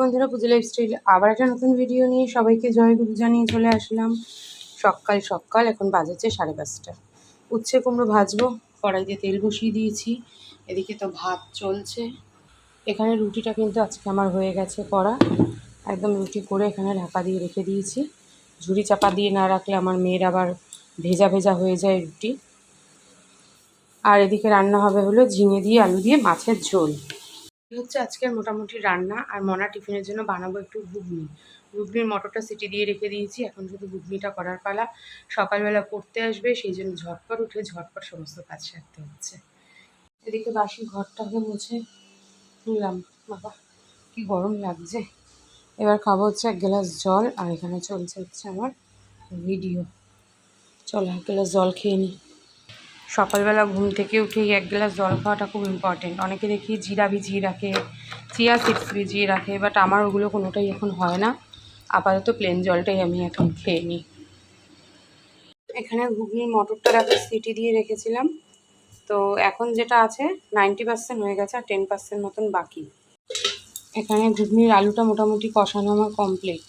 বন্ধুরা পুজো life lifestyle আবার একটা নতুন ভিডিও নিয়ে সবাইকে জয় গুরু জানিয়ে চলে আসলাম। সকাল সকাল, এখন বাজেছে সাড়ে পাঁচটা। উচ্ছে কুমড়ো ভাজবো, কড়াইতে তেল বসিয়ে দিয়েছি। এদিকে তো ভাত চলছে। এখানে রুটিটা কিন্তু আজকে আমার হয়ে গেছে করা। একদম রুটি করে এখানে ঢাকা দিয়ে রেখে দিয়েছি। ঝুড়ি চাপা দিয়ে না রাখলে আমার মেয়ের আবার ভেজা ভেজা হয়ে যায় রুটি। আর এদিকে রান্না হবে হলো ঝিঙে দিয়ে আলু দিয়ে মাছের ঝোল। হচ্ছে আজকের মোটামুটি রান্না। আর মনা টিফিনের জন্য বানাবো একটু ঘুগনি। ঘুগনির মটরটা সিটি দিয়ে রেখে দিয়েছি। এখন শুধু ঘুগনিটা করার পালা। সকালবেলা পড়তে আসবে, সেই জন্য ঝটপট উঠে ঝটপট সমস্ত কাজ সারতে হচ্ছে। এদিকে বাসি ঘরটাকে মুছে নিলাম। বাবা, কি গরম লাগছে। এবার খাব হচ্ছে এক গ্লাস জল, আর এখানে চলছে হচ্ছে আমার ভিডিও চলো এক গ্লাস জল খেয়ে নিই সকালবেলা ঘুম থেকে উঠেই এক গ্লাস জল খাওয়াটা খুব ইম্পর্টেন্ট অনেকে দেখি জিরা ভিজিয়ে রাখে, চিয়া সিডস ভিজিয়ে রাখে বাট আমার ওগুলো কোনোটাই এখন হয় না। আপাতত প্লেন জলটাই আমি এখন খেয়ে নিই। এখানে ঘুগনির মটরটা রাখে সিটি দিয়ে রেখেছিলাম। তো এখন যেটা আছে নাইনটি পার্সেন্ট হয়ে গেছে আর টেন পার্সেন্ট মতন বাকি। এখানে ঘুগনির আলুটা মোটামুটি কষানো আমার কমপ্লিট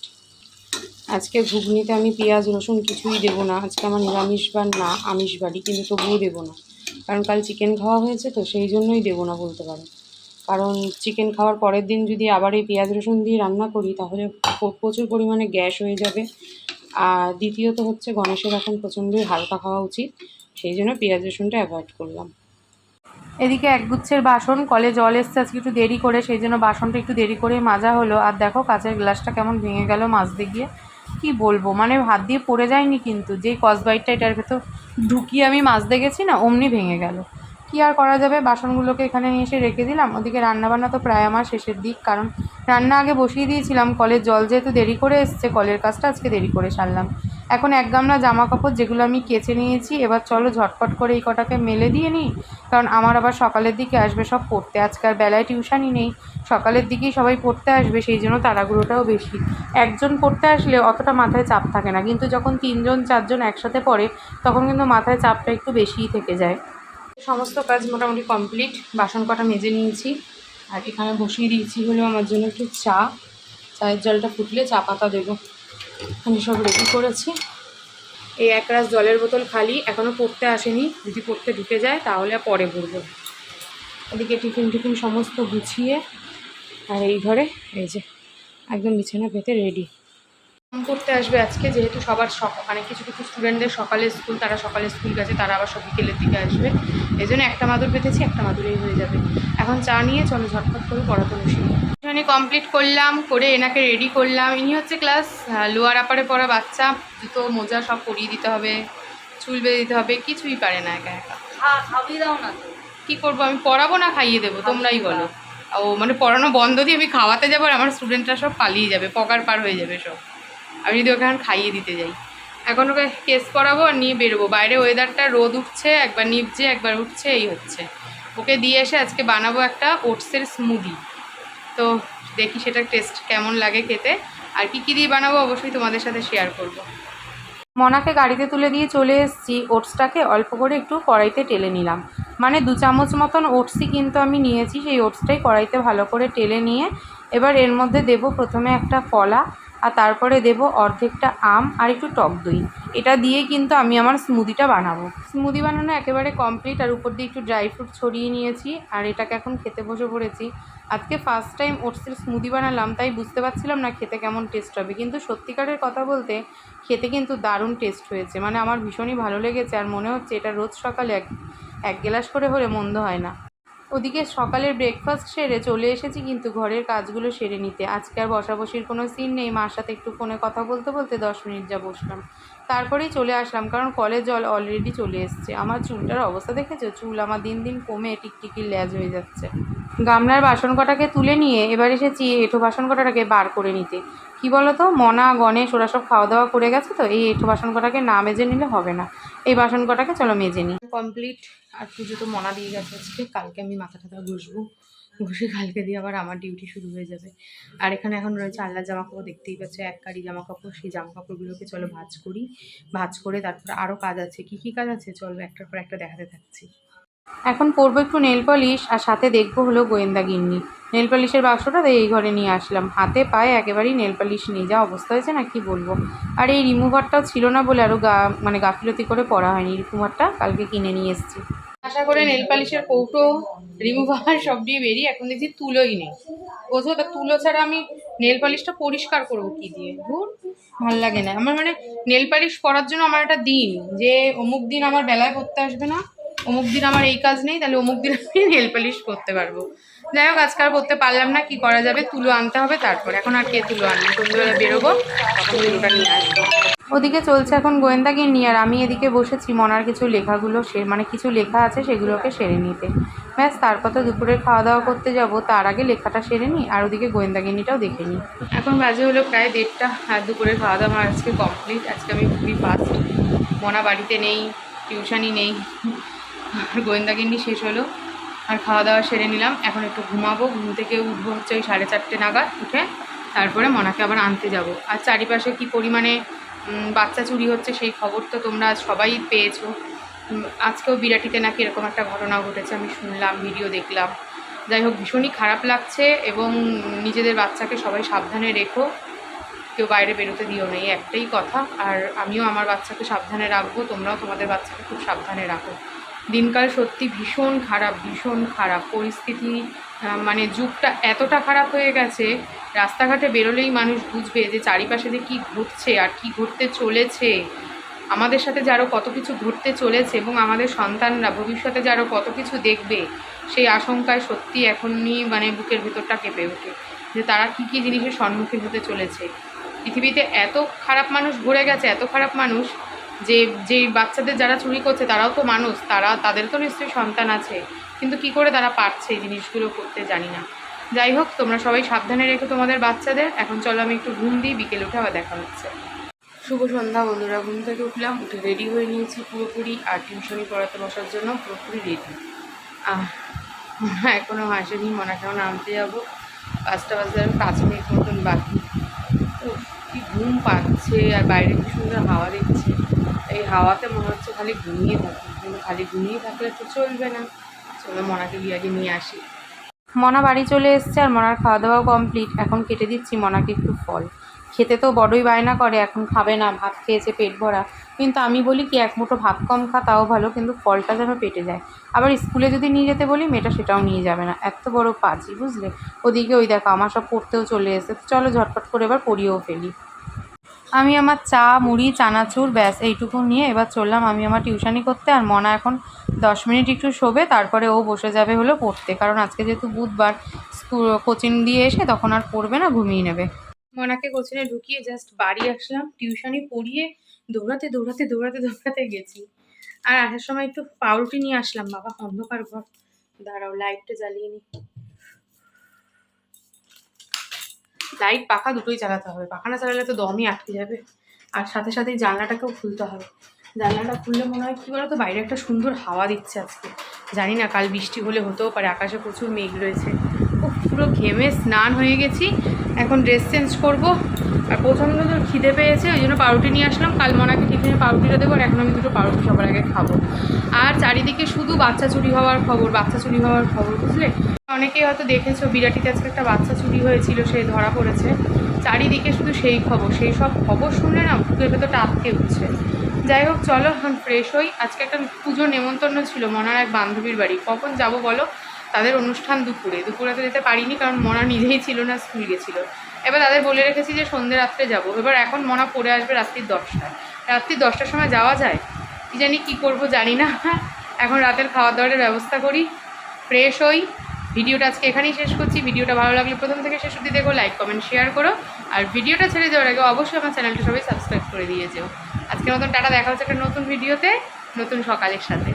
আজকে ঘুগনিতে আমি পেঁয়াজ, রসুন কিছুই দেবো না। আজকে আমার নিরামিষ বার না আমিষ বাড়ি, কিন্তু তবুও দেবো না। কারণ কাল চিকেন খাওয়া হয়েছে তো, সেই জন্যই দেবো না বলতে পারো। কারণ চিকেন খাওয়ার পরের দিন যদি আবার এই পেঁয়াজ, রসুন দিয়ে রান্না করি, তাহলে প্রচুর পরিমাণে গ্যাস হয়ে যাবে। আর দ্বিতীয়ত হচ্ছে গণেশের এখন প্রচণ্ডই হালকা খাওয়া উচিত, সেই জন্য পেঁয়াজ, রসুনটা অ্যাভয়েড করলাম। এদিকে একগুচ্ছের বাসন, কলে জল এসছে, আজকে একটু দেরি করে, সেই জন্য বাসনটা একটু দেরি করে মাজা হলো। আর দেখো, কাঁচের গ্লাসটা কেমন ভেঙে গেল মাজতে গিয়ে। কি বলব? মানে হাত দিয়ে পড়ে যায়নি কিন্তু। যেই কসবাইটটা এটার ভেতর ঢুকিয়ে আমি মাছ দেখেছি না, অমনি ভেঙে গেল। কি আর করা যাবে? বাসনগুলোকে এখানে নিয়ে এসে রেখে দিলাম। ওদিকে রান্নাবান্না তো প্রায় আমার শেষের দিক। কারণ রান্না আগে বসিয়ে দিয়েছিলাম। কলের জল যেহেতু দেরি করে এসছে, কলের কাজটা আজকে দেরি করে সারলাম। এখন এক গামলা জামা কাপড় যেগুলো আমি কেচে নিয়েছি, এবার চলো ঝটপট করে এই কটাকে মেলে দিয়ে নিই। কারণ আমার আবার সকালের দিকে আসবে, সব পড়তে আজকাল বেলায় টিউশনই নেই। সকালের দিকেই সবাই পড়তে আসবে, সেই জন্য তাড়াগুড়োটাও বেশি। একজন পড়তে আসলে অতটা মাথায় চাপ থাকে না, কিন্তু যখন তিনজন, চারজন একসাথে পড়ে, তখন কিন্তু মাথায় চাপটা একটু বেশিই থেকে যায়। সমস্ত কাজ মোটামুটি কমপ্লিট, বাসন কটা মেজে নিয়েছি। আর এখানে বসিয়ে দিয়েছি হলো আমার জন্য একটু চা। চায়ের জলটা ফুটলে চা পাতা দেবো। এখানে সব রেডি করেছি। এই এক রাস জলের বোতল খালি এখনও পড়তে আসেনি। যদি পড়তে ঢুকে যায়, তাহলে পরে ভরবো এদিকে টিফিন টিফিন সমস্ত গুছিয়ে, আর এই ঘরে, এই যে, একদম বিছানা পেতে রেডি ফোন করতে আসবে আজকে, যেহেতু সবার সক- মানে কিছু কিছু স্টুডেন্টদের সকালে স্কুল, তারা সকালে স্কুল গেছে, তারা আবার সব বিকেলের দিকে আসবে। এই জন্য একটা মাদুর পেতেছি, একটা মাদুরেই হয়ে যাবে। এখন চা নিয়ে চলো ঝটপট করে পড়াতে বসি। এখানে কমপ্লিট করলাম করে এনাকে রেডি করলাম। ইনি হচ্ছে ক্লাস লোয়ার আপারে পড়া বাচ্চা। জুতো মোজা সব পরিয়ে দিতে হবে চুল বেঁধে দিতে হবে কিছুই পারে না একা একা। দাও না কি করব আমি পড়াবো না খাইয়ে দেবো তোমরাই বলো। ও মানে পড়ানো বন্ধ দিয়ে আমি খাওয়াতে যাব আর আমার স্টুডেন্টরা সব পালিয়ে যাবে পকার পার হয়ে যাবে সব। আমি যদি ওকে এখন খাইয়ে দিতে যাই। এখন ওকে কেস করাবো আর নিয়ে বেরোবো। বাইরে ওয়েদারটা রোদ উঠছে একবার নিপছে একবার উঠছে এই হচ্ছে। ওকে দিয়ে এসে আজকে বানাবো একটা ওটসের স্মুদি তো দেখি সেটার টেস্ট কেমন লাগে খেতে। আর কি কী দিয়ে বানাবো অবশ্যই তোমাদের সাথে শেয়ার করব। মনাকে গাড়িতে তুলে দিয়ে চলে এসেছি। ওটসটাকে অল্প করে একটু কড়াইতে টেলে নিলাম। মানে দু চামচ মতন ওটসই কিন্তু আমি নিয়েছি। সেই ওটসটাই কড়াইতে ভালো করে টেলে নিয়ে এবার এর মধ্যে দেব প্রথমে একটা কলা। আর তারপরে দেব অর্ধেকটা আম আর একটু টক দই। এটা দিয়ে কিন্তু আমি আমার স্মুদিটা বানাবো। স্মুদি বানানো একেবারে কমপ্লিট আর উপর দিয়ে একটু ড্রাই ফ্রুট ছড়িয়ে নিয়েছি আর এটাকে এখন খেতে বসে পড়েছি। আজকে ফার্স্ট টাইম ওটসের স্মুদি বানালাম, তাই বুঝতে পারছিলাম না খেতে কেমন টেস্ট হবে। কিন্তু সত্যিকারের কথা বলতে খেতে কিন্তু দারুণ টেস্ট হয়েছে। মানে আমার ভীষণই ভালো লেগেছে আর মনে হচ্ছে এটা রোজ সকালে এক এক গ্লাস করে হলে মন্দ হয় না। ওদিকে সকালের ব্রেকফাস্ট সেরে চলে এসেছি, কিন্তু ঘরের কাজগুলো সেরে নিতে। আজকে আর বসাবসির কোনো সিন নেই, মার সাথে একটু ফোনে কথা বলতে বলতে দশ মিনিট যা বসলাম। তারপরেই চলে আসলাম, কারণ কলের জল অলরেডি চলে এসছে। আমার চুলটার অবস্থা দেখেছ? চুল আমার দিন দিন কমে, টিকটিকির ল্যাজ হয়ে যাচ্ছে। গামলার বাসন কটাকে তুলে নিয়ে এবার এসেছি এঁঠো বাসন কটাটাকে বার করে নিতে। কি বলো তো মনা, গণেশ, ওরা সব খাওয়া দাওয়া করে গেছে তো, এই এঁঠো বাসন কটাকে না মেজে নিলে হবে না। এই বাসন কটাকে চলো মেজে নিই। কমপ্লিট আর পুজো তো মনা দিয়ে গেছে আজকে। কালকে আমি মাথা টাথা ঘষবো। ঘষে কালকে দিয়ে আবার আমার ডিউটি শুরু হয়ে যাবে। আর এখানে এখন রয়েছে আল্লাহ জামা কাপড় দেখতেই পাচ্ছ, এক কারি জামা কাপড় সেই জামা কাপড়গুলোকে চলো ভাজ করি। ভাজ করে তারপর আরও কাজ আছে। কি কি কাজ আছে? চলো একটার পর একটা দেখাতে থাকছি। এখন পরবো একটু নেল পলিশ আর সাথে দেখব হলো গোয়েন্দা গিন্নি। নেল পলিশের বাক্সটা এই ঘরে নিয়ে আসলাম। হাতে পায়ে একেবারেই নেল পলিশ নিয়ে যা অবস্থা হয়েছে না, কি বলব? আর এই রিমুভারটাও ছিল না বলে আরও গা মানে গাফিলতি করে পড়া হয়নি। রিমুভারটা কালকে কিনে নিয়ে এসেছি। করে নেল পালিশের কৌটো রিমুভার সব দিয়ে বেরিয়ে এখন দেখছি তুলোই নেই। বোঝো তা তুলো ছাড়া আমি নেল পালিশটা পরিষ্কার করব কি দিয়ে? ধুর, ভালো লাগে না। আমার মানে নেল পালিশ করার জন্য আমার একটা দিন, যে অমুক দিন আমার বেলায় পড়তে আসবে না, অমুক দিন আমার এই কাজ নেই, তাহলে অমুক দিন আমি নেল পালিশ করতে পারব। যাই হোক আজকাল করতে পারলাম না, কি করা যাবে? তুলো আনতে হবে তারপর। এখন আর কে তুলো আনবে? সন্ধ্যেবেলা বেরোবো তুলোটা নিয়ে আসব। ওদিকে চলছে এখন গোয়েন্দা গিন্নি আর আমি এদিকে বসেছি মনার কিছু লেখাগুলো সে মানে কিছু লেখা আছে সেগুলোকে সেরে নিতে। ব্যাস, তারপর তো দুপুরে খাওয়া দাওয়া করতে যাব। তার আগে লেখাটা সেরে নিই আর ওদিকে গোয়েন্দা গিন্নিটাও দেখে নিই এখন বাজে হলো প্রায় দেড়টা আর দুপুরে খাওয়া দাওয়া আমার আজকে কমপ্লিট আজকে আমি খুবই ফাস্ট মনা বাড়িতে নেই, টিউশনই নেই। আর গোয়েন্দা গিন্নি শেষ হলো। আর খাওয়া দাওয়া সেরে নিলাম। এখন একটু ঘুমাবো। ঘুম থেকে উঠবো হচ্ছে ওই সাড়ে চারটে নাগাদ। উঠে তারপরে মনাকে আবার আনতে যাব। আর চারিপাশে কি পরিমাণে বাচ্চা চুরি হচ্ছে, সেই খবর তো তোমরা সবাই পেয়েছ। আজকেও বিরাটিতে নাকি এরকম একটা ঘটনা ঘটেছে, আমি শুনলাম, ভিডিও দেখলাম। যাই হোক, ভীষণই খারাপ লাগছে এবং নিজেদের বাচ্চাকে সবাই সাবধানে রেখো। কেউ বাইরে বেরোতে দিও না, এই একটাই কথা। আর আমিও আমার বাচ্চাকে সাবধানে রাখব, তোমরাও তোমাদের বাচ্চাকে খুব সাবধানে রাখো। দিনকাল সত্যি ভীষণ খারাপ ভীষণ খারাপ। পরিস্থিতি মানে যুগটা এতটা খারাপ হয়ে গেছে, রাস্তাঘাটে বেরোলেই মানুষ বুঝবে যে চারিপাশে যে কী ঘটছে আর কি ঘটতে চলেছে। আমাদের সাথে যে আরও কত কিছু ঘটতে চলেছে এবং আমাদের সন্তানরা ভবিষ্যতে যে আরও কত কিছু দেখবে, সেই আশঙ্কায় সত্যি এখনই মানে বুকের ভেতরটা কেঁপে ওঠে যে তারা কী কী জিনিসের সম্মুখীন হতে চলেছে। পৃথিবীতে এত খারাপ মানুষ ঘুরে গেছে, এত খারাপ মানুষ যে যে বাচ্চাদের যারা চুরি করছে তারাও তো মানুষ, তারা, তাদের তো নিশ্চয়ই সন্তান আছে। কিন্তু কি করে তারা পারছে এই জিনিসগুলো করতে জানি না। যাই হোক, তোমরা সবাই সাবধানে রেখো তোমাদের বাচ্চাদের। এখন চলো আমি একটু ঘুম দিই, বিকেলে উঠে আবার দেখা হচ্ছে। শুভ সন্ধ্যা বন্ধুরা, ঘুম থেকে উঠলাম, উঠে রেডি হয়ে নিয়েছি পুরোপুরি, আর টিউশনি পড়াতে বসার জন্য পুরোপুরি রেডি এখনও আসেনি মনাকেও নামতে যাব। পাঁচটা বাজে পাঁচ মিনিট মতন বাকি। কি ঘুম পাচ্ছে, আর বাইরে কি সুন্দর হাওয়া দিচ্ছে এই হাওয়াতে মনে হচ্ছে খালি ঘুমিয়ে থাকি, কিন্তু খালি ঘুমিয়ে থাকলে তো চলবে না। চলো মনাকে গিয়ে আগে নিয়ে আসি। মনা বাড়ি চলে এসছে আর মনার খাওয়া দাওয়াও কমপ্লিট এখন কেটে দিচ্ছি মনাকে একটু ফল। খেতে তো বড়ই বায়না করে, এখন খাবে না, ভাত খেয়েছে পেট ভরা। কিন্তু আমি বলি কি, এক মুঠো ভাত কম খা, তাও ভালো, কিন্তু ফলটা যেন পেটে যায়। আবার স্কুলে যদি নিয়ে যেতে বলি, মেয়েটা সেটাও নিয়ে যাবে না। এত বড় পাজি, বুঝলে? ওদিকে ওই দেখো, আমার সব পড়তেও চলে এসেছে। চলো ঝটপট করে এবার পড়িয়েও ফেলি। আমি আমার চা, মুড়ি, চানাচুর, ব্যাস, এইটুকু নিয়ে এবার চললাম আমি আমার টিউশানি করতে আর মনা এখন দশ মিনিট একটু শোবে, তারপরে ও বসে যাবে হলো পড়তে। কারণ আজকে যেহেতু বুধবার কোচিং দিয়ে এসে তখন আর পড়বে না, ঘুমিয়ে নেবে। মনাকে কোচিংয়ে ঢুকিয়ে জাস্ট বাড়ি আসলাম টিউশানি পড়িয়ে দৌড়াতে দৌড়াতে দৌড়াতে দৌড়াতে গেছি। আর আসার সময় একটু পাউরুটি নিয়ে আসলাম, বাবা অন্ধকার ঘর। দাঁড়াও লাইটটা জ্বালিয়ে নি। লাইট পাখা দুটোই চালাতে হবে। পাখা না চালালে তো দমই আটকে যাবে। আর সাথে সাথে জানলাটাকেও খুলতে হবে। জানলাটা খুললে মনে হয় কী বলতো, বাইরে একটা সুন্দর হাওয়া দিচ্ছে আজকে। জানি না, কাল বৃষ্টি হলে হতেও পারে, আকাশে প্রচুর মেঘ রয়েছে। পুরো ঘেমে স্নান হয়ে গেছি। এখন ড্রেস চেঞ্জ করব। আর প্রথমে তো খিদে পেয়েছে, ওই জন্য পাউরুটি নিয়ে আসলাম। কাল মনাকে টিফিনে পাউরুটিটা দেবো আর এখন আমি দুটো পাউরুটি সবার আগে খাব। আর চারিদিকে শুধু বাচ্চা চুরি হওয়ার খবর, বাচ্চা চুরি হওয়ার খবর, বুঝলে? অনেকেই হয়তো দেখেছ, বিরাটিতে আজকে একটা বাচ্চা চুরি হয়েছিল, সে ধরা পড়েছে। চারিদিকে শুধু সেই খবর, সেই সব খবর শুনে না বুকের ভেতরটা আটকে উঠছে। যাই হোক, চলো এখন ফ্রেশ হই। আজকে একটা পুজো নেমন্তন্ন ছিল মনার এক বান্ধবীর বাড়ি। কখন যাব বলো? তাদের অনুষ্ঠান দুপুরে। দুপুরে তো যেতে পারিনি, কারণ মনা নিজেই ছিল না, স্কুল গেছিল। এবার তাদের বলে রেখেছি যে সন্ধ্যে রাত্রে যাব। এবার এখন মনা পড়ে আসবে রাত্রির দশটায়। রাত্রির দশটার সময় যাওয়া যায়? কি জানি কি করব জানি না। এখন রাতের খাওয়া দাওয়ার ব্যবস্থা করি। ফ্রেশ হই। ভিডিওটা আজকে এখানেই শেষ করছি। ভিডিওটা ভালো লাগলে প্রথম থেকে শেষ অবধি দেখো লাইক কমেন্ট শেয়ার করো। আর ভিডিওটা ছেড়ে যাওয়ার আগে অবশ্যই আমার চ্যানেলটা সবাই সাবস্ক্রাইব করে দিয়ে যেও। আজকের মতন টাটা, দেখা হচ্ছে একটা নতুন ভিডিওতে। নতুন সকালের সাথে।